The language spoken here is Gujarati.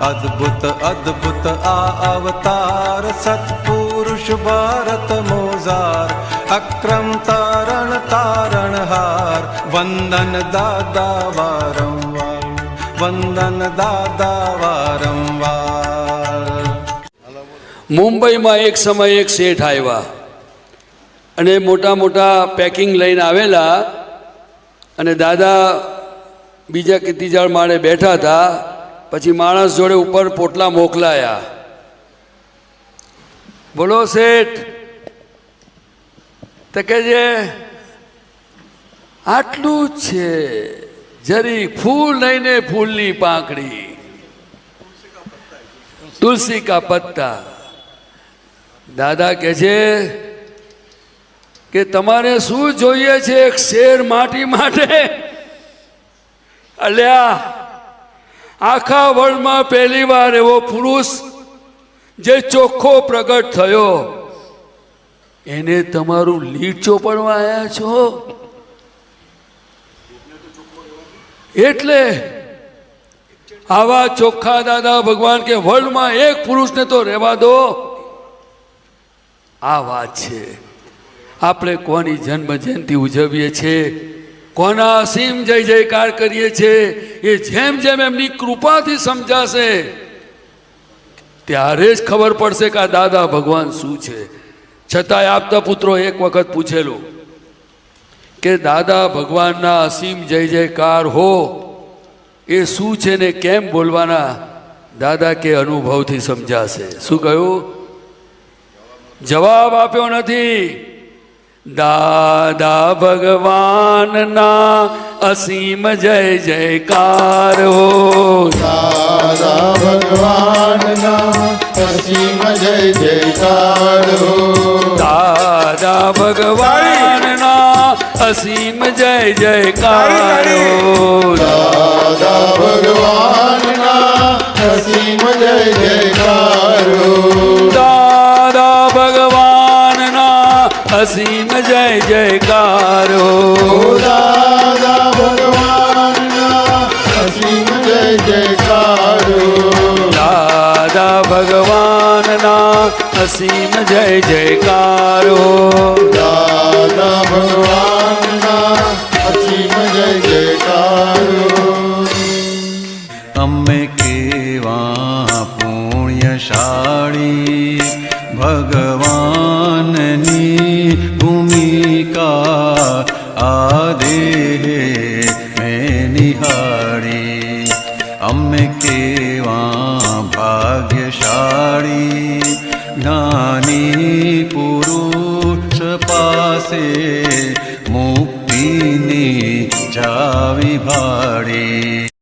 અદ્ભુત અદ્ભુત આ અવતાર સત્પુરુષ ભારત મોઝાર અક્રમ તારણ તારણ હાર વંદન દાદા વારંવાર વંદન દાદા વારંવાર મુંબઈમાં એક સમય એક શેઠ આવ્યા અને મોટા મોટા પેકિંગ લઈને આવેલા અને દાદા બીજા કે માળે બેઠા હતા પછી માણસ જોડે ઉપર પોટલા મોકલાયા. બોલો શેઠ, તો કે જે આટલું જ છે, જરી ફૂલ નહીં ને ફૂલની પાંખડી. તુલસી કા પત્તા. દાદા કહે છે કે તમારે શું જોઈએ છે એક શેર માટી માટે? અલ્યા આખા વર્લ્ડમાં પહેલી વાર એવો પુરુષ જે ચોખ્ખો પ્રગટ થયો. એને તમારું લીટ ચોપડવા આવ્યા છો? એટલે આવા ચોખ્ખા દાદા ભગવાન કે વર્લ્ડમાં એક પુરુષને તો રહેવા દો. આ વાત છે. આપણે કોની જન્મ જયંતિ ઉજવીએ છીએ? કોના અસીમ જય જયકાર કરીએ છીએ એ જેમ જેમ એમની કૃપાથી સમજાશે, ત્યારે જ ખબર પડશે કે આ દાદા ભગવાન શું છે. છતાંય આપતા પુત્રો એક વખત પૂછેલું કે દાદા ભગવાનના અસીમ જય જયકાર હો, એ શું છે ને કેમ બોલવાના? દાદા કે અનુભવથી સમજાશે. શું કહ્યું? જવાબ આપ્યો નથી. દાદા ભગવાનના અસીમ જય જયકાર હો. દાદા ભગવાનના અસીમ જય જયકાર હો. દાદા ભગવાનના અસીમ જય જયકાર હો. દાદા ભગવાનના અસીમ જય જયકારો. દાદા ભગવાનના અસીમ જય જયકારો. દાદા ભગવાનના અસીમ જય જયકારો. દાદા ભગવાનના અસીમ જય જયકારો. અમે કેવા પુણ્યશાળી ભગવાનની भूमिका आदे भूमका आदेहारि अमे केवा ज्ञानी पुरुष पासे मुक्तिनि च वि